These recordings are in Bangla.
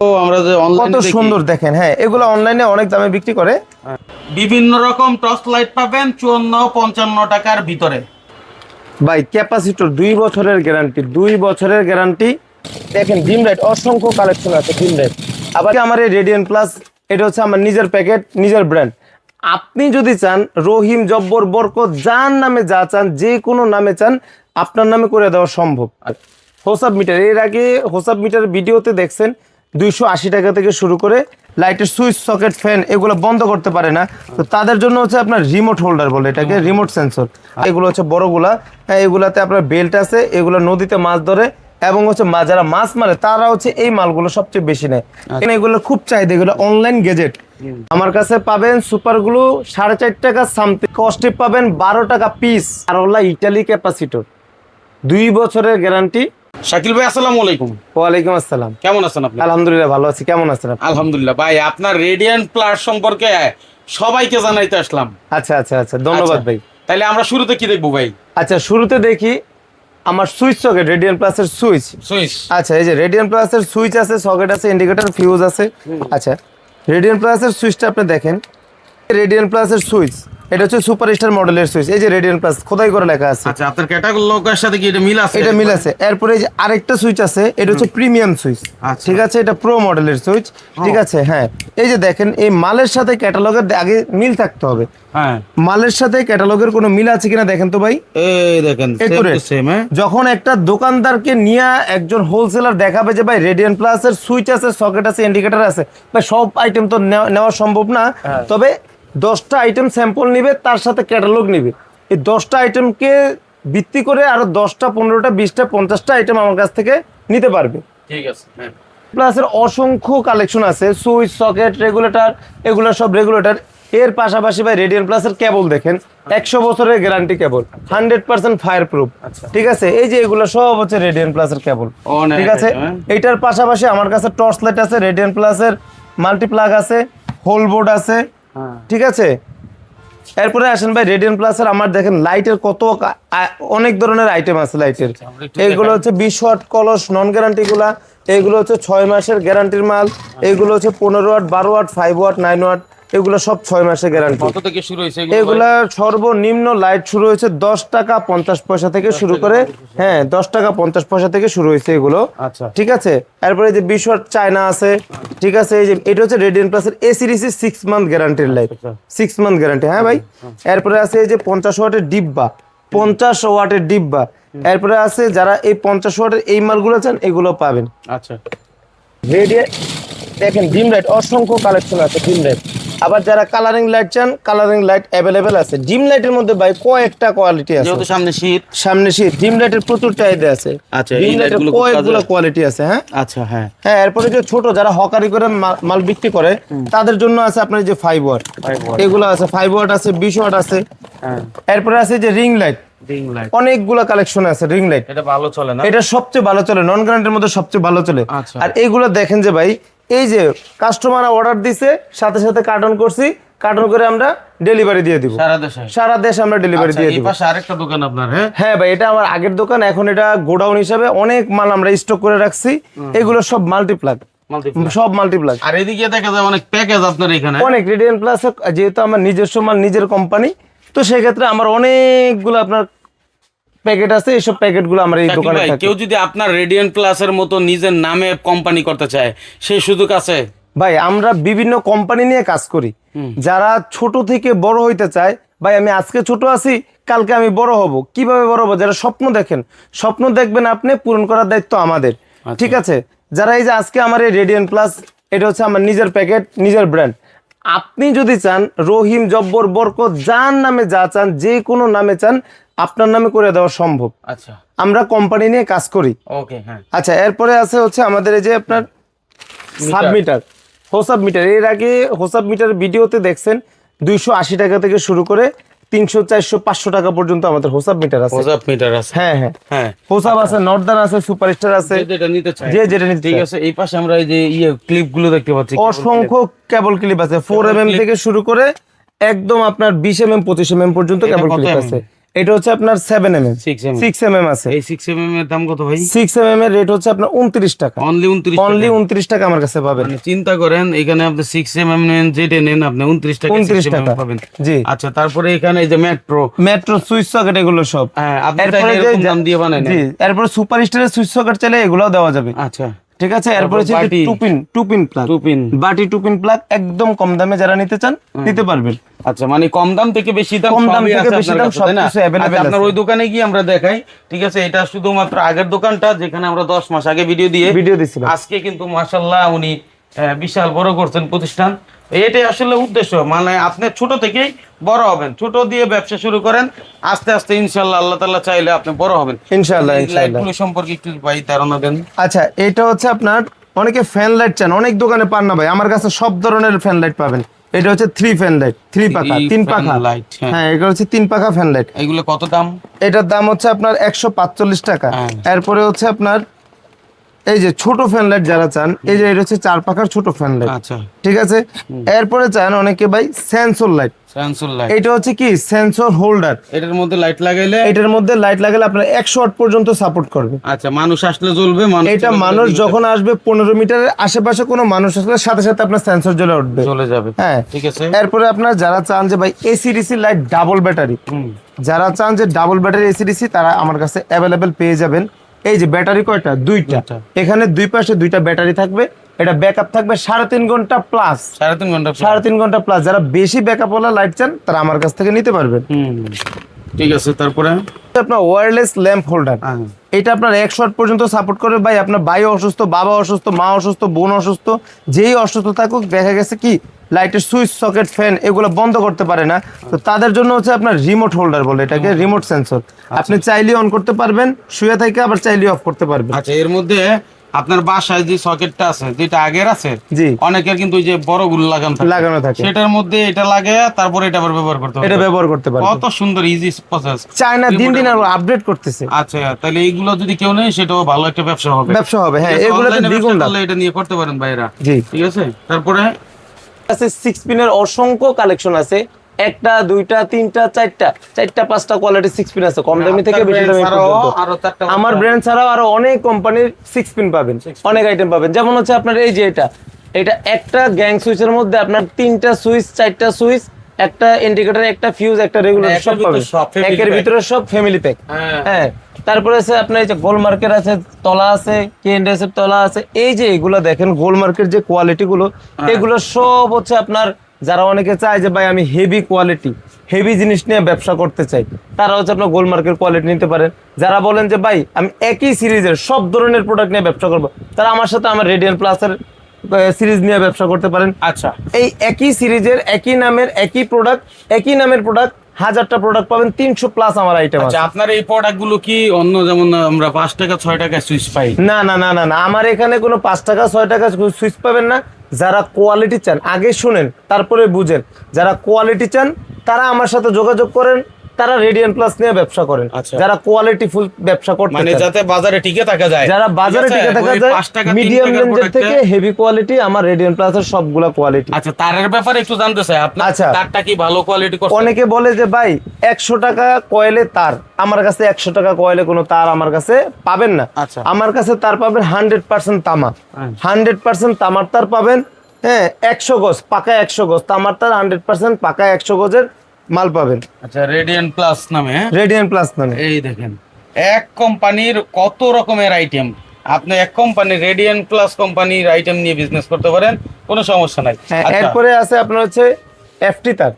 ও আমরা যে কত অনলাইনে সুন্দর দেখেন হ্যাঁ এগুলো অনলাইনে অনেক দামে বিক্রি করে। বিভিন্ন রকম টর্চ লাইট পাবেন চুয়ান্ন পঞ্চান্ন টাকার ভিতরে। ভাই ক্যাপাসিটর দুই বছরের গ্যারান্টি দুই বছরের গ্যারান্টি। দেখেন ডিম লাইট অসংখ্য কালেকশন আছে ডিম লাইট আবার আমার এই রেডিয়ান প্লাস এটা হচ্ছে আমার নিজের প্যাকেট নিজের ব্র্যান্ড আপনি যদি চান রহিম জব্বর বরকত যার নামে যা চান যে কোনো নামে চান আপনার নামে করে দেওয়া সম্ভব। হোসাব মিটার এর আগে হোসাব মিটার ভিডিওতে দেখছেন দুইশো আশি টাকা থেকে শুরু করে লাইটের সুইচ সকেট ফ্যান এগুলো বন্ধ করতে পারে না। তো তাদের জন্য হচ্ছে আপনার রিমোট হোল্ডার বলে এটাকে রিমোট সেন্সর এগুলো হচ্ছে বড়গুলা। হ্যাঁ এগুলাতে আপনার বেল্ট আছে এগুলো নদীতে মাছ ধরে এবং হচ্ছে যারা মাছ মারে তারা হচ্ছে এই মালগুলো সবচেয়ে বেশি নেয়। এখানে এগুলো খুব চাহিদা এগুলো অনলাইন গেজেট আমার কাছে পাবেন সুপার সুপারগুলো সাড়ে চার টাকা সামথিং কস্টে পাবেন বারো টাকা পিস আর হলো ইটালি ক্যাপাসিটর দুই বছরের গ্যারান্টি শাকিল ভাই আসসালামু আলাইকুম। ওয়ালাইকুম আসসালাম। কেমন আছেন আপনি? আলহামদুলিল্লাহ ভালো আছি। কেমন আছেন আপনি? আলহামদুলিল্লাহ। ভাই আপনার রেডিয়ান্ট প্লাস সম্পর্কে সবাইকে জানাইতে আসলাম। আচ্ছা আচ্ছা আচ্ছা ধন্যবাদ আচ্ছা, ভাই। তাইলে আমরা শুরুতে কি দেখব ভাই? আচ্ছা শুরুতে দেখি আমার সুইচ সকেট রেডিয়ান প্লাসের সুইচ। সুইচ। আচ্ছা এই যে রেডিয়ান প্লাসের সুইচ আছে সকেট আছে ইন্ডিকেটর ফিউজ আছে। আচ্ছা রেডিয়ান প্লাসের সুইচটা আপনি দেখেন। রেডিয়ান প্লাসের সুইচ। এটা হচ্ছে সুপার স্টার মডেলের সুইচ এই যে রেডিয়ান প্লাস খোদাই করে লেখা আছে। আচ্ছা আপনার ক্যাটাগরির সাথে কি এটা মিল আছে? এটা মিল আছে। এরপরে এই যে আরেকটা সুইচ আছে এটা হচ্ছে প্রিমিয়াম সুইচ আচ্ছা। ঠিক আছে? এটা প্রো মডেলের সুইচ ঠিক আছে? হ্যাঁ। এই যে দেখেন এই মালের সাথে ক্যাটালগের আগে মিল থাকতে হবে। হ্যাঁ। মালের সাথে ক্যাটালগের কোনো মিল আছে কিনা দেখেন তো ভাই? এই দেখেন হ্যাঁ। যখন একটা দোকানদারকে নিয়ে একজন হোলসেলার দেখাবে যে ভাই রেডিয়ান প্লাসের সুইচ আছে সকেট আছে ইন্ডিকেটর আছে। ভাই সব আইটেম তো নেওয়া নেওয়া সম্ভব না। তবে দশটা আইটেম স্যাম্পল নিবে তার সাথে ক্যাটালগ নিবে। এই দশটা আইটেমকে ভিত্তি করে আরও দশটা পনেরোটা বিশটা পঞ্চাশটা আইটেম আমার কাছ থেকে নিতে পারবে। ঠিক আছে হ্যাঁ। প্লাসের অসংখ্য কালেকশন আছে সুইচ সকেট রেগুলেটর এগুলো সব রেগুলেটর এর পাশাপাশি ভাই রেডিয়ান প্লাসের কেবল দেখেন একশো বছরের guarantee cable hundred percent fireproof ঠিক আছে? এই যে এগুলো সব হচ্ছে রেডিয়ান প্লাসের কেবল ঠিক আছে? এটার পাশাপাশি আমার কাছে টর্চ লাইট আছে রেডিয়ান প্লাসের মাল্টিপ্লাগ আছে হোল বোর্ড আছে হ্যাঁ ঠিক আছে? এরপরে আসেন ভাই রেডিয়ান প্লাসের আমার দেখেন লাইটের কত অনেক ধরনের আইটেম আছে লাইটের আমরা এইগুলো হচ্ছে বিশ ওয়াট কলস নন গ্যারান্টি গুলা। এইগুলো হচ্ছে ছয় মাসের গ্যারান্টির মাল। এইগুলো হচ্ছে পনেরো ওয়াট বারো watt five watt nine watt এগুলো সব ছয় মাসে গ্যারান্টি কত থেকে শুরু হয়েছে এগুলা সর্বনিম্ন লাইট শুরু হয়েছে দশ টাকা পঞ্চাশ পয়সা থেকে শুরু করে হ্যাঁ দশ টাকা পঞ্চাশ পয়সা থেকে শুরু হয়েছে এগুলো। আচ্ছা। ঠিক আছে? এরপরে যে বিশ ওয়াট চায়না আছে ঠিক আছে? এই যে এটা হচ্ছে রেডিয়ান প্লাসের এ সিরিজের সিক্স মান্থ গ্যারান্টির লাইট আচ্ছা। সিক্স মান্থ গ্যারান্টি হ্যাঁ ভাই? এরপরে আছে এই যে পঞ্চাশ ওয়াটের ডিব্বা পঞ্চাশ ওয়াটের ডিব্বা। এরপরে আছে যারা এই পঞ্চাশ ওয়াটের এই মালগুলো চান এগুলো পাবেন। আচ্ছা। রেডিয়া দেখেন ডিম লাইট অসংখ্য কালেকশন আছে ডিম লাইট আবার যারা কালারিং লাইট চান কালারিং লাইট অ্যাভেলেবেল আছে। ডিম লাইটের মধ্যে ভাই কয়েকটা কোয়ালিটি আছে। যেহেতু সামনে শীত। সামনে শীত ডিম লাইটের প্রচুর চাহিদা আছে। আচ্ছা, ডিম লাইটের কয়েকগুলো কোয়ালিটি আছে হ্যাঁ? আচ্ছা হ্যাঁ। হ্যাঁ এরপরে যে ছোট যারা হকারি করে মাল বিক্রি করে তাদের জন্য আছে আপনার যে ফাইভ ওয়াট এগুলো আছে ফাইভ ওয়াট আছে বিশ ওয়াট আছে। হ্যাঁ। এরপরে আছে যে রিং লাইট অনেকগুলো কালেকশন আছে রিং লাইট এটা ভালো চলে না? এটা সবচেয়ে ভালো চলে নন মধ্যে সবচেয়ে ভালো চলে। আচ্ছা। আর এইগুলো দেখেন যে ভাই এই যে কাস্টমার অর্ডার দিছে সাথে সাথে কার্টন করছি কার্টন করে আমরা ডেলিভারি দিয়ে দিব। সারা দেশে? সারা দেশ আমরা ডেলিভারি আচ্ছা দিয়ে দিব। পাশে আরেকটা দোকান আপনার হ্যাঁ? হ্যাঁ ভাই এটা আমার আগের দোকান এখন এটা গোডাউন হিসাবে অনেক মাল আমরা স্টক করে রাখছি। এগুলো সব মাল্টিপ্লাগ সব মাল্টিপ্লাগ আর এদিকে দেখা যায় অনেক প্যাকেজ আপনার এখানে। অনেক রেডিয়ান প্লাস যেহেতু আমার নিজস্ব মাল নিজের কোম্পানি তো সেক্ষেত্রে আমার অনেকগুলো আপনার প্যাকেট আছে এইসব প্যাকেটগুলো আমার এই দোকানে থাকে। কেউ যদি আপনার রেডিয়েন্ট প্লাসের মতো নিজের নামে কোম্পানি করতে চায় সেই সুযোগ আছে? ভাই আমরা বিভিন্ন কোম্পানি নিয়ে কাজ করি। যারা ছোট থেকে বড় হইতে চায় ভাই আমি আজকে ছোট আছি কালকে আমি বড় হব। কীভাবে বড় হব? যারা স্বপ্ন দেখেন স্বপ্ন দেখবেন আপনি পূরণ করার দায়িত্ব আমাদের। ঠিক আছে? যারা এই যে আজকে আমার এই রেডিয়ান প্লাস এটা হচ্ছে আমার নিজের প্যাকেট নিজের ব্র্যান্ড আপনি যদি চান রহিম জব্বর বরকত যার নামে যা চান যে কোনো নামে চান আপনার নামে করে দেওয়া সম্ভব। আচ্ছা। আমরা কোম্পানি নিয়ে কাজ করি। ওকে হ্যাঁ। আচ্ছা এরপরে আছে হচ্ছে আমাদের এই যে আপনার সাব মিটার হোসাব মিটার এর আগে হোসাব মিটার ভিডিওতে দেখছেন দুইশো আশি টাকা থেকে শুরু করে তিনশো চারশো পাঁচশো টাকা পর্যন্ত আমাদের হোসাব মিটার আছে। হোজাপ মিটার আছে। হ্যাঁ হ্যাঁ। হ্যাঁ। হোসাব আছে নর্দান আছে সুপারস্টার আছে। যে যেটা নিতে চাই যে যেটা নিতে ঠিক আছে এই পাশে আমরা এই যে ইয়ে ক্লিপগুলো দেখতে পাচ্ছি অসংখ্য কেবল ক্লিপ আছে। ফোর এম এম থেকে শুরু করে একদম আপনার বিশ এম এম পঁচিশ এম এম পর্যন্ত কেবল ক্লিপ mm? আছে। এটা হচ্ছে আপনার seven M M 6 six M M আছে। এই 6 mm এর দাম কত ভাই? সিক্স এম এম এর রেট হচ্ছে আপনার উনত্রিশ টাকা। অনলি 29 অনলি উনত্রিশ টাকা আমার কাছে পাবেন। মানে চিন্তা করেন এখানে আপনি 6 mm নেন যেটা নেন আপনি 29 টাকা 29 6 mm টাকা। পাবেন। জি। আচ্ছা তারপরে এখানে এই যে মেট্রো মেট্রো সুইচ সকেট এগুলো সব। হ্যাঁ আপনি দাম দিয়ে বানাই জি এরপরে সুপার স্টারের সুইচ সকেট চাইলে এগুলোও দেওয়া যাবে। আচ্ছা। ঠিক আছে? এরপরে। Two pin two pin plug two pin বাটি টু পিন প্লাগ একদম কম দামে যারা নিতে চান নিতে পারবেন। আচ্ছা মানে কম দাম থেকে বেশি দাম কম দাম থেকে বেশি দাম? সবকিছু available আচ্ছা, আপনার ওই দোকানে গিয়ে আমরা দেখাই ঠিক আছে? এটা শুধুমাত্র আগের দোকানটা যেখানে আমরা দশ মাস আগে ভিডিও দিয়ে ভিডিও দিছিলাম আজকে কিন্তু মাশাআল্লাহ উনি বিশাল বড় করছেন প্রতিষ্ঠান। এটাই আসলে উদ্দেশ্য। মানে আপনি ছোট থেকেই বড় হবেন। ছোট দিয়ে ব্যবসা শুরু করেন আস্তে আস্তে ইনশাল্লাহ আল্লাহ তাল্লাহ চাইলে আপনি বড় হবেন। ইনশাআল্লাহ ইনশাআল্লাহ। সম্পর্কে একটু ভাই ধারণা দেন। আচ্ছা এটা হচ্ছে আপনার অনেকে ফ্যান লাইট চান অনেক দোকানে পান না ভাই। আমার কাছে সব ধরনের ফ্যান লাইট পাবেন। এটা হচ্ছে থ্রি ফ্যান লাইট থ্রি পাখা তিন পাখা। light, হ্যাঁ। হ্যাঁ এটা হচ্ছে তিন পাখা ফ্যান লাইট এগুলো কত দাম? এটার দাম হচ্ছে আপনার একশো পাঁচচল্লিশ টাকা। হ্যাঁ। এরপরে হচ্ছে আপনার এই যে ছোট ফ্যান লাইট যারা চান এই যে এটা হচ্ছে চার পাখার ছোট ফ্যান লাইট আচ্ছা। ঠিক আছে? এরপরে চান অনেকে ভাই সেন্সর লাইট স্যামসুং লাইট এটা হচ্ছে কি? সেন্সর হোল্ডার এটার মধ্যে লাইট লাগাইলে এটার মধ্যে লাইট লাগালে আপনার একশো ওয়াট পর্যন্ত সাপোর্ট করবে। আচ্ছা মানুষ আসলে জ্বলবে মানুষ এটা মানুষ যখন আসবে পনেরো মিটারের আশেপাশে কোনো মানুষ আসলে সাথে সাথে আপনার সেন্সর জ্বলে উঠবে। চলে যাবে। হ্যাঁ। ঠিক আছে। এরপরে আপনার যারা চান যে ভাই এসিডিসি লাইট ডাবল ব্যাটারি যারা চান যে ডাবল ব্যাটারি এসিডিসি তারা আমার কাছে অ্যাভেলেবেল পেয়ে যাবেন। এই যে ব্যাটারি কয়টা? দুইটা। এখানে দুই পাশে দুইটা ব্যাটারি থাকবে। এটা ব্যাকআপ থাকবে সাড়ে তিন ঘণ্টা প্লাস সাড়ে তিন ঘণ্টা সাড়ে তিন ঘণ্টা প্লাস যারা বেশি ব্যাকআপ ওলা লাইট চান তারা আমার কাছ থেকে নিতে পারবেন। হুম। ঠিক আছে তারপরে? আপনার ওয়্যারলেস ল্যাম্প হোল্ডার। এটা আপনার একশো ওয়াট পর্যন্ত সাপোর্ট করবে। ভাই আপনার ভাই অসুস্থ বাবা অসুস্থ মা অসুস্থ বোন অসুস্থ যেই অসুস্থ থাকুক দেখা গেছে কি লাইটের সুইচ সকেট ফ্যান এগুলো বন্ধ করতে পারে না। তো তাদের জন্য হচ্ছে আপনার রিমোট হোল্ডার বলে এটাকে রিমোট সেন্সর আপনি চাইলে অন করতে পারবেন শুয়ে থেকে আবার চাইলে অফ করতে পারবেন। আচ্ছা এর মধ্যে আপনার বাসায় যে সকেটটা আছে যেটা আগের আছে জি। অনেকের কিন্তু যে বড়গুলো লাগানো থাকে। লাগানো থাকে। সেটার মধ্যে এটা লাগে তারপরে এটা আবার ব্যবহার করতে এটা ব্যবহার করতে পারে কত সুন্দর ইজি প্রসেস চায়না দিন দিন আরও আপডেট করতেছে। আচ্ছা তাহলে এইগুলো যদি কেউ নেই সেটাও ভালো একটা ব্যবসা হবে। ব্যবসা হবে হ্যাঁ ঠিক আছে, এগুলোতে online এ দ্বিগুণ এটা নিয়ে করতে পারেন ভাইরা জি। ঠিক আছে? তারপরে আছে সিক্স পিনের অসংখ্য কালেকশন আছে। একটা দুইটা তিনটা চারটা। চারটা পাঁচটা কোয়ালিটি সিক্স পিন আছে। কম দামি থেকে বেশি দামি পর্যন্ত। আমার ব্র্যান্ড ছাড়াও আরও অনেক কোম্পানির সিক্স পিন পাবেন। অনেক আইটেম পাবেন। যেমন হচ্ছে আপনার এই যে এটা। এটা একটা গ্যাং সুইচের মধ্যে আপনার তিনটা সুইচ চারটা সুইচ একটা ইন্ডিকেটর একটা ফিউজ একটা রেগুলার সব পাবেন। সব, family একের ভিতরে সব ফ্যামিলি প্যাক হ্যাঁ। হ্যাঁ। তারপরে আছে আপনার এই যে গোল মার্কেট আছে তলা আছে কেএনডেস এর তলা আছে এই যে এগুলো দেখেন গোল মার্কেট যে কোয়ালিটি গুলো হ্যাঁ। এগুলো সব হচ্ছে আপনার যারা অনেকে চায় যে ভাই আমি হেভি কোয়ালিটি হেভি জিনিস নিয়ে ব্যবসা করতে চাই তারা হচ্ছে আপনার গোল মার্কেট কোয়ালিটি নিতে পারেন। যারা বলেন যে ভাই আমি একই সিরিজের সব ধরনের প্রোডাক্ট নিয়ে ব্যবসা করব তারা আমার সাথে আমার রেডিয়ান প্লাসের সিরিজ নিয়ে ব্যবসা করতে পারেন। আচ্ছা। এই একই সিরিজের একই নামের একই প্রোডাক্ট একই নামের প্রোডাক্ট হাজারটা প্রোডাক্ট পাবেন তিনশো প্লাস আমার আইটেম আছে। আচ্ছা আপনার এই প্রোডাক্টগুলো কি অন্য যেমন আমরা পাঁচ টাকা ছয় টাকা সুইচ পাই? না না না না না আমার এখানে কোনো পাঁচ টাকা ছয় টাকা সুইচ পাবেন না। যারা কোয়ালিটি চান আগে শুনেন তারপরে বুঝেন। যারা কোয়ালিটি চান তারা আমার সাথে যোগাযোগ করেন। তারা রেডিয়ান প্লাস নিয়ে ব্যবসা করেন। আচ্ছা। যারা কোয়ালিটি ফুল ব্যবসা করতে মানে যাতে বাজারে টিকে থাকা যায়। যারা বাজারে টিকে থাকা যায় পাঁচ টাকা, মিডিয়াম রেঞ্জের থেকে হেভি কোয়ালিটি আমার রেডিয়ান প্লাসের সবগুলা কোয়ালিটি আচ্ছা তারের ব্যাপারে একটু জানতে চাই। আপনার আচ্ছা। তারটা কি ভালো কোয়ালিটি করছে? অনেকে বলে যে ভাই একশো টাকা কয়েলে তার। আমার কাছে একশো টাকা কয়েলে কোনো তার আমার কাছে পাবেন না। আচ্ছা। আমার কাছে তার পাবেন হান্ড্রেড পার্সেন্ট তামা হ্যাঁ। হান্ড্রেড পার্সেন্ট তামার তার পাবেন হ্যাঁ একশো গজ পাকা একশো গজ। তামার তার হান্ড্রেড পার্সেন্ট পাকা একশো গজের মাল পাবেন। আচ্ছা রেডিয়ান প্লাস নামে হ্যাঁ? রেডিয়ান প্লাস নামে। এই দেখেন এক কোম্পানির কত রকমের আইটেম আপনি এক কোম্পানি রেডিয়ান প্লাস কোম্পানির আইটেম নিয়ে বিজনেস করতে পারেন কোনো সমস্যা নাই। হ্যাঁ, আচ্ছা। এরপরে আছে আপনার হচ্ছে এফটি তার।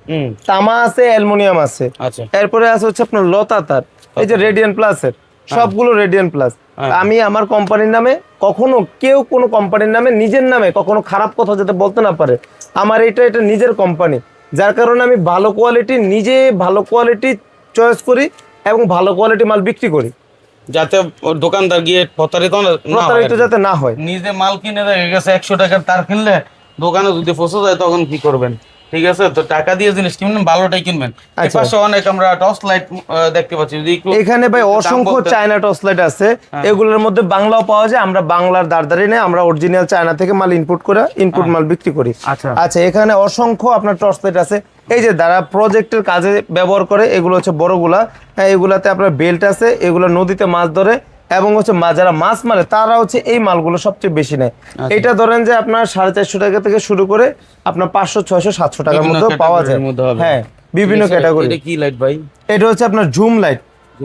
তামা আছে অ্যালুমিনিয়াম আছে। আচ্ছা। এরপরে আছে হচ্ছে আপনার লতা তার। এই যে রেডিয়ান প্লাসের সবগুলো রেডিয়ান প্লাস হ্যাঁ। আমি আমার কোম্পানির নামে কখনো কেউ কোনো কোম্পানির নামে নিজের নামে কখনো খারাপ কথা যাতে বলতে না পারে। আমার এটা এটা নিজের কোম্পানি। যার কারণে আমি ভালো কোয়ালিটি নিজে ভালো কোয়ালিটি চয়েস করি এবং ভালো কোয়ালিটি মাল বিক্রি করি। যাতে দোকানদার গিয়ে প্রতারিত প্রতারিত যাতে না হয়। নিজে মাল কিনে দেখা গেছে একশো টাকার তার কিনলে দোকানে যদি ফসে যায় তখন কি করবেন? ঠিক আছে? তো টাকা দিয়ে জিনিস কিনবেন ভালোটাই কিনবেন। আচ্ছা। পাশে অনেক আমরা টর্চ লাইট দেখতে পাচ্ছি। যদি এখানে ভাই অসংখ্য। চায়না টসলাইট আছে। এগুলোর মধ্যে বাংলাও পাওয়া যায়। আমরা বাংলার দারদারি নেই আমরা অরিজিনাল চায়না থেকে মাল ইনপুট করে ইনপুট মাল বিক্রি করি। আচ্ছা। আচ্ছা এখানে অসংখ্য আপনার টর্চ লাইট আছে। এই যে যারা প্রজেক্টের কাজে ব্যবহার করে এগুলো হচ্ছে বড়গুলা। হ্যাঁ এগুলাতে আপনার বেল্ট আছে এগুলো নদীতে মাছ ধরে এবং হচ্ছে যারা মাছ মারে তারা হচ্ছে এই মালগুলো সবচেয়ে বেশি নেয়। আচ্ছা। এটা ধরেন যে আপনার সাড়ে চারশো টাকা থেকে শুরু করে আপনার পাঁচশো ছয়শো সাতশো টাকার মধ্যে পাওয়া যায়। হ্যাঁ বিভিন্ন ক্যাটাগরি এটা কি লাইট ভাই? এটা হচ্ছে আপনার জুম লাইট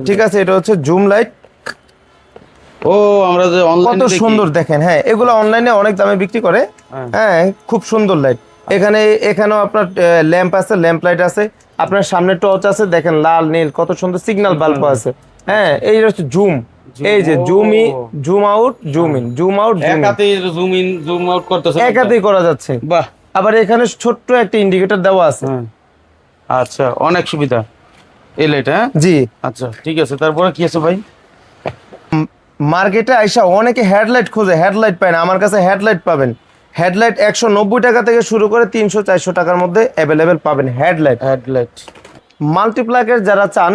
ঠিক আছে এটা হচ্ছে জুম লাইট ও আমরা যে অনলাইন কত সুন্দর দেখেন হ্যাঁ এগুলো অনলাইনে অনেক দামে বিক্রি করে। হ্যাঁ। হ্যাঁ খুব সুন্দর লাইট এখানে এখানেও আপনার ল্যাম্প আছে ল্যাম্প লাইট আছে। আপনার সামনে টর্চ আছে দেখেন লাল নীল কত সুন্দর সিগন্যাল বাল্ব আছে। হ্যাঁ এই হচ্ছে জুম এই যে জুম ই ও। Zoom out zoom in zoom out zoom in. একাতে zoom in zoom out করতেছে একাতেই করা যাচ্ছে। বাহ। আবার এখানে ছোট্ট একটা ইন্ডিকেটর দেওয়া আছে। হ্যাঁ। আচ্ছা অনেক সুবিধা। এই লাইট হ্যাঁ? জি। আচ্ছা ঠিক আছে। তারপরে কি আছে ভাই? মার্কেটে আইসা অনেকে হেডলাইট খোঁজে। হেডলাইট পায় না। আমার কাছে হেডলাইট পাবেন। হেডলাইট একশো নব্বই টাকা থেকে শুরু করে তিনশো চারশো টাকার মধ্যে অ্যাভেলেবেল পাবেন হেডলাইট হেডলাইট মাল্টিপ্লাকের যারা চান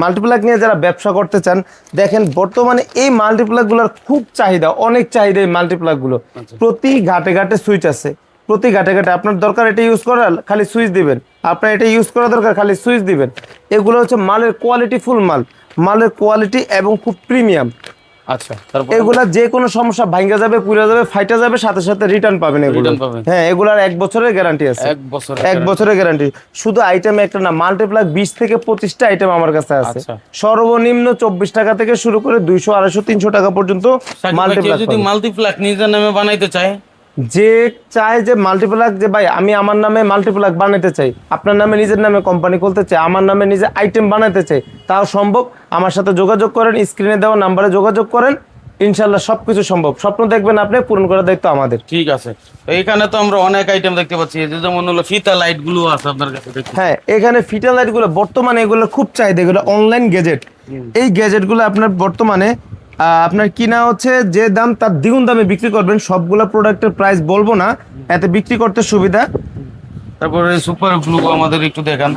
মাল্টিপ্লাক নিয়ে যারা ব্যবসা করতে চান দেখেন বর্তমানে এই মাল্টিপ্লাকগুলোর খুব চাহিদা অনেক চাহিদা এই মাল্টিপ্লাকগুলো প্রতি ঘাটে ঘাটে সুইচ আছে। প্রতি ঘাটে ঘাটে আপনার দরকার এটা ইউজ করার খালি সুইচ দিবেন। আপনার এটা ইউজ করা দরকার খালি সুইচ দিবেন। এগুলো হচ্ছে মালের কোয়ালিটি ফুল মাল। মালের কোয়ালিটি এবং খুব প্রিমিয়াম আচ্ছা এগুলা যে কোনো সমস্যা ভাঙ্গা যাবে পুরা যাবে ফাইটা যাবে সাথে সাথে রিটার্ন পাবেন এগুলো। হ্যাঁ এগুলার এক বছরের গ্যারান্টি আছে। এক বছর এক বছরের গ্যারান্টি শুধু আইটেম একটা না মাল্টিপ্লাক বিশ থেকে পঁচিশটা আইটেম আমার কাছে আছে। আচ্ছা। সর্বনিম্ন চব্বিশ টাকা থেকে শুরু করে দুইশো আড়াইশো তিনশো টাকা পর্যন্ত মাল্টিপ্লাক যদি মাল্টিপ্লাক নিজের নামে বানাইতে চায় যে চায় যে মাল্টিপ্লাক যে ভাই আমি আমার নামে মাল্টিপ্লাক বানাতে চাই আপনার নামে নিজের নামে কোম্পানি খুলতে চাই আমার নামে নিজে আইটেম বানাতে চাই তাও সম্ভব। আমার সাথে যোগাযোগ করেন স্ক্রিনে দেওয়া নাম্বারে যোগাযোগ করেন ইনশাল্লাহ সবকিছু সম্ভব। স্বপ্ন দেখবেন আপনি পূরণ করার দায়িত্ব আমাদের। ঠিক আছে। তো এখানে তো আমরা অনেক আইটেম দেখতে পাচ্ছি। যেমন হলো ফিতা লাইটগুলো আছে আপনার কাছে হ্যাঁ এখানে ফিটার লাইটগুলো বর্তমানে এগুলো খুব চাহিদা এগুলো অনলাইন গ্যাজেট এই গ্যাজেটগুলো আপনার বর্তমানে আপনার কিনা হচ্ছে যে দাম তার দ্বিগুণ দামে বিক্রি করবেন। সবগুলো প্রোডাক্টের প্রাইস বলব না এতে বিক্রি করতে সুবিধা। তারপরে সুপার গ্লু আমাদের একটু দেখান।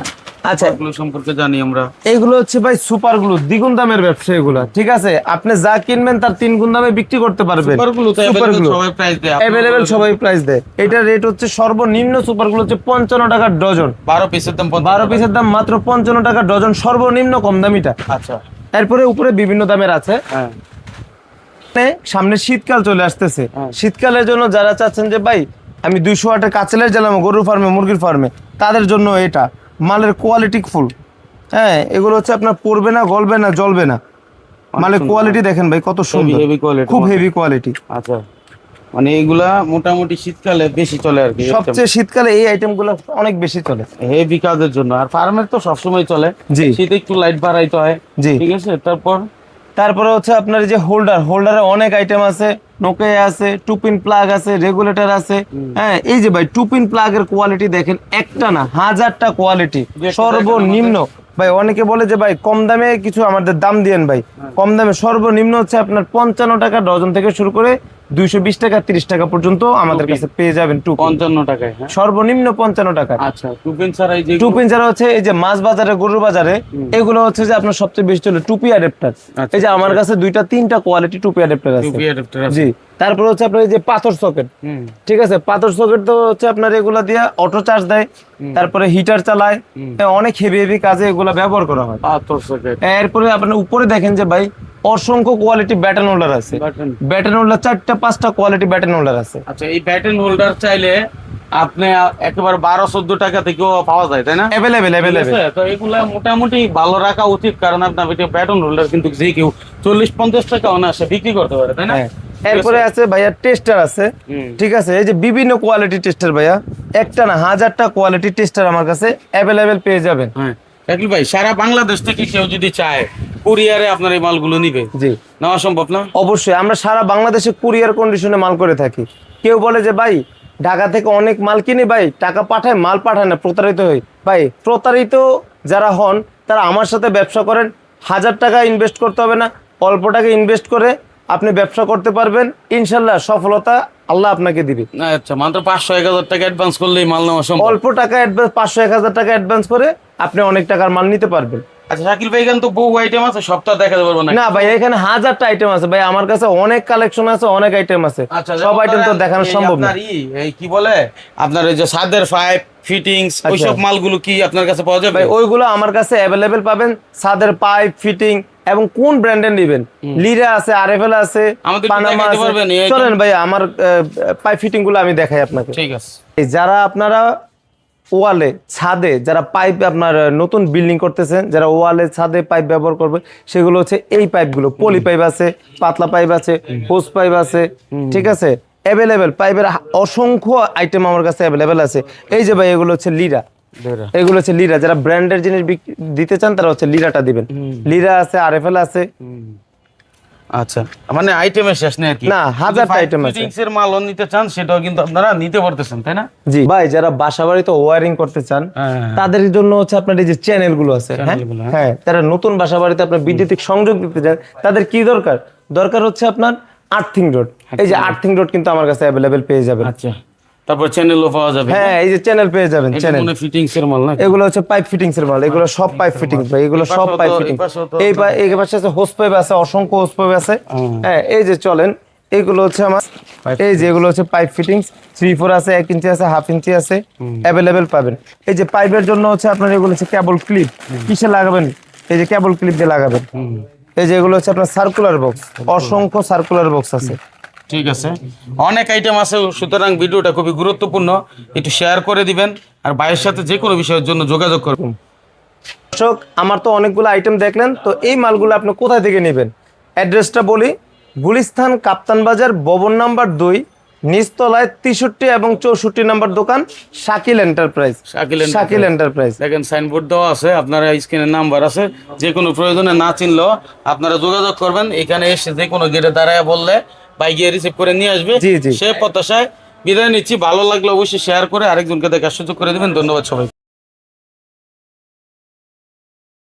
আচ্ছা। গ্লু সম্পর্কে জানি আমরা। এইগুলো হচ্ছে ভাই সুপার গ্লু দ্বিগুণ দামের ব্যবসা এগুলো ঠিক আছে? আপনি যা কিনবেন তার তিন গুণ দামে বিক্রি করতে পারবেন। সুপার গ্লু তো সুপার গ্লু সবাই প্রাইস দেয় অ্যাভেলেবেল সবাই প্রাইস দেয়। এটার রেট হচ্ছে সর্বনিম্ন সুপার গ্লু হচ্ছে পঞ্চান্ন টাকা ডজন বারো পিসের দাম পঞ্চাশ বারো টাকা। পিসের দাম মাত্র পঞ্চান্ন টাকা ডজন সর্বনিম্ন কম দামিটা। আচ্ছা। এরপরে উপরে বিভিন্ন দামের আছে। হ্যাঁ। মানে সামনে শীতকাল চলে আসতেছে। হ্যাঁ। শীতকালের জন্য যারা চাচ্ছেন যে ভাই আমি দুইশো আটের কাছেলের জেলাম গরুর ফার্মে মুরগির ফার্মে তাদের জন্য এটা। মালের কোয়ালিটি ফুল হ্যাঁ এগুলো হচ্ছে আপনার পড়বে না গলবে না জ্বলবে না। মালের কোয়ালিটি দেখেন ভাই কত সুন্দর। খুব হেভি কোয়ালিটি আচ্ছা। মানে এগুলা মোটামুটি শীতকালে বেশি চলে আর কি। সবচেয়ে শীতকালে এই আইটেমগুলো অনেক বেশি চলে। হেভি কাজের জন্য। আর ফার্মের তো সবসময় চলে। জি। শীতে একটু লাইট বাড়াইতে হয়। জি। ঠিক আছে? তারপর? তারপরে হচ্ছে আপনার যে হোল্ডার হোল্ডারে অনেক আইটেম আছে। নোকে আছে টু পিন প্লাগ আছে রেগুলেটর আছে। হ্যাঁ এই যে ভাই টু পিন প্লাগের কোয়ালিটি দেখেন একটা না হাজারটা কোয়ালিটি সর্বনিম্ন। ভাই অনেকে বলে যে ভাই কম দামে কিছু আমাদের দাম দিয়েন ভাই। কম দামে সর্বনিম্ন হচ্ছে আপনার পঞ্চান্ন টাকা ডজন থেকে শুরু করে দুইশো বিশ টাকা তিরিশ টাকা পর্যন্ত আমাদের কাছে পেয়ে যাবেন টু পঞ্চান্ন টাকায় হ্যাঁ? সর্বনিম্ন পঞ্চান্ন টাকা। আচ্ছা টু পিন ছাড়া এই যে টু পিন হচ্ছে এই যে মাছ বাজারে গরুর বাজারে এগুলো হচ্ছে যে আপনার সবচেয়ে বেশি চলে টুপি অ্যাডাপ্টার আচ্ছা, এই যে আমার কাছে দুইটা তিনটা কোয়ালিটি টুপি অ্যাডাপ্টার আছে। জি তারপর হচ্ছে আপনার এই যে পাথর সকেট ঠিক আছে পাথর সকেট তো হচ্ছে আপনার এগুলা দিয়ে অটো চার্জ দেয় তারপরে হিটার চালায় অনেক হেভি হেভি কাজে এগুলা ব্যবহার করা হয়। পাথর সকেট এরপরে আপনার উপরে দেখেন যে ভাই অসংখ্য কোয়ালিটি ব্যাটন হোল্ডার আছে। ব্যাটন হোল্ডার চারটা পাঁচটা কোয়ালিটি ব্যাটন হোল্ডার আছে। আচ্ছা এই ব্যাটন হোল্ডার চাইলে আপনি একেবারে বারো চোদ্দ টাকা থেকেও পাওয়া যায় তাই না? অ্যাভেলেবেল অ্যাভেলেবেল তো এগুলা মোটামুটি ভালো রাখা উচিত কারণ আপনার ব্যাটন হোল্ডার কিন্তু যে কেউ চল্লিশ পঞ্চাশ টাকা অনায়াসে বিক্রি করতে পারে তাই না? হ্যাঁ। এরপরে আছে ভাইয়া টেস্টার আছে। ঠিক আছে এই যে বিভিন্ন কোয়ালিটি টেস্টার ভাইয়া একটা না হাজারটা কোয়ালিটি টেস্টার আমার কাছে অ্যাভেলেবেল পেয়ে যাবেন। হ্যাঁ শাকিল ভাই সারা বাংলাদেশ থেকে কেউ যদি চায় কুরিয়ারে আপনার এই মালগুলো নিবে জি। নেওয়া সম্ভব না? অবশ্যই আমরা সারা বাংলাদেশে কুরিয়ার কন্ডিশনে মাল করে থাকি। কেউ বলে যে ভাই ঢাকা থেকে অনেক মাল কিনি ভাই টাকা পাঠায় মাল পাঠায় না প্রতারিত হই। ভাই প্রতারিত যারা হন তারা আমার সাথে ব্যবসা করেন হাজার টাকা ইনভেস্ট করতে হবে না অল্প টাকা ইনভেস্ট করে আপনি ব্যবসা করতে পারবেন ইনশাল্লাহ সফলতা আল্লাহ আপনাকে দিবে। না আচ্ছা মাত্র পাঁচশো এক হাজার টাকা অ্যাডভান্স করলেই মাল নেওয়া সম্ভব। অল্প টাকা অ্যাডভান্স পাঁচশো এক হাজার টাকা অ্যাডভান্স করে আপনি অনেক টাকার মাল নিতে পারবেন। আচ্ছা শাকিল ভাই এখানে তো বহু আইটেম আছে সপ্তাহ দেখাতে পারব না। না ভাই এখানে হাজারটা আইটেম আছে। ভাই আমার কাছে অনেক কালেকশন আছে অনেক আইটেম আছে। আচ্ছা সব আইটেম তো দেখানো সম্ভব না। আপনার এই কি বলে? আপনার ওই যে সাদের পাইপ ফিটিংস ওইসব মালগুলো কি আপনার কাছে পাওয়া যাবে? ভাই ওইগুলো আমার কাছে অ্যাভেলেবেল পাবেন। ছাদের পাইপ ফিটিং এবং কোন ব্র্যান্ডের নেবেন? লিরা আছে আরএফএল আছে পানামা আছে? চলেন ভাই আমার পাইপ ফিটিংগুলো আমি দেখাই আপনাকে। ঠিক আছে। যারা আপনারা ওয়ালে ছাদে যারা পাইপ আপনার নতুন বিল্ডিং করতেছেন যারা ওয়ালে ছাদে পাইপ ব্যবহার করবে সেগুলো হচ্ছে এই পাইপগুলো। পলি পাইপ আছে পাতলা পাইপ আছে হোস পাইপ আছে ঠিক আছে? অ্যাভেলেবেল পাইপের অসংখ্য আইটেম আমার কাছে অ্যাভেলেবেল আছে। এই যে ভাই এগুলো হচ্ছে লিরা এগুলো হচ্ছে লিরা যারা ব্র্যান্ডের জিনিস দিতে চান তারা হচ্ছে লিরাটা দিবেন। লিরা আছে আরএফএল আছে। আচ্ছা। মানে আইটেমের শেষ নেই আর কি। না, হাজারটা আইটেম আছে। ফিটিংস এর মাল নিতে চান সেটাও কিন্তু আপনারা নিতে পারতেছেন তাই না? জি। ভাই যারা বাসা বাড়িতে ওয়ারিং করতে চান হ্যাঁ। তাদের জন্য হচ্ছে আপনার এই যে চ্যানেলগুলো আছে হ্যাঁ? হ্যাঁ। হ্যাঁ তারা নতুন বাসা বাড়িতে আপনার বৈদ্যুতিক সংযোগ দিতে চান তাদের কি দরকার? দরকার হচ্ছে আপনার আর্থিং রোড এই যে আর্থিং রোড কিন্তু আমার কাছে অ্যাভেলেবেল পেয়ে যাবেন। আচ্ছা। তারপর চ্যানেলও পাওয়া যাবে। হ্যাঁ এই যে চ্যানেল পেয়ে যাবেন চ্যানেল ফিটিংস এর মাল না এগুলো হচ্ছে পাইপ ফিটিংস এর মাল এগুলো সব পাইপ ফিটিংস ভাই এগুলো সব পাইপ এই এই পাশে আছে হোস পাইপ আছে অসংখ্য হোস পাইপ আছে হ্যাঁ এই যে চলেন এগুলো হচ্ছে আমার এই যে এগুলো হচ্ছে পাইপ ফিটিংস থ্রি ফোর আছে এক ইঞ্চি আছে হাফ ইঞ্চি আছে অ্যাভেলেবেল পাবেন। এই যে পাইপের জন্য হচ্ছে আপনার এগুলো হচ্ছে কেবল ক্লিপ কিসে লাগাবেন? এই যে কেবল ক্লিপ দিয়ে লাগাবেন। এই যে এগুলো হচ্ছে আপনার সার্কুলার বক্স অসংখ্য সার্কুলার বক্স আছে। ঠিক আছে। অনেক আইটেম আছে সুতরাং ভিডিওটা খুবই গুরুত্বপূর্ণ। একটু শেয়ার করে দিবেন আর ভাইয়ের সাথে যে কোনো বিষয়ের জন্য যোগাযোগ করবেন। দর্শক আমার তো অনেকগুলো আইটেম দেখলেন তো এই মালগুলো আপনি কোথায় থেকে নেবেন? অ্যাড্রেসটা বলি গুলিস্থান কাপ্তান বাজার ভবন নাম্বার দুই নিচতলায় তেষট্টি এবং চৌষট্টি নাম্বার দোকান শাকিল এন্টারপ্রাইজ শাকিল শাকিল এন্টারপ্রাইজ দেখেন সাইনবোর্ড দেওয়া আছে আপনারা স্ক্রিনের নাম্বার আছে যে কোনো প্রয়োজনে না চিনলেও আপনারা যোগাযোগ করবেন এখানে এসে যে কোনো গেটে দাঁড়ায় বললে ভাই গিয়ে রিসিভ করে নিয়ে আসবে। জি, জি। সে প্রত্যাশায় বিদায় নিচ্ছি। ভালো লাগলে অবশ্যই শেয়ার করে আরেকজনকে দেখার সুযোগ করে দেবেন। ধন্যবাদ সবাই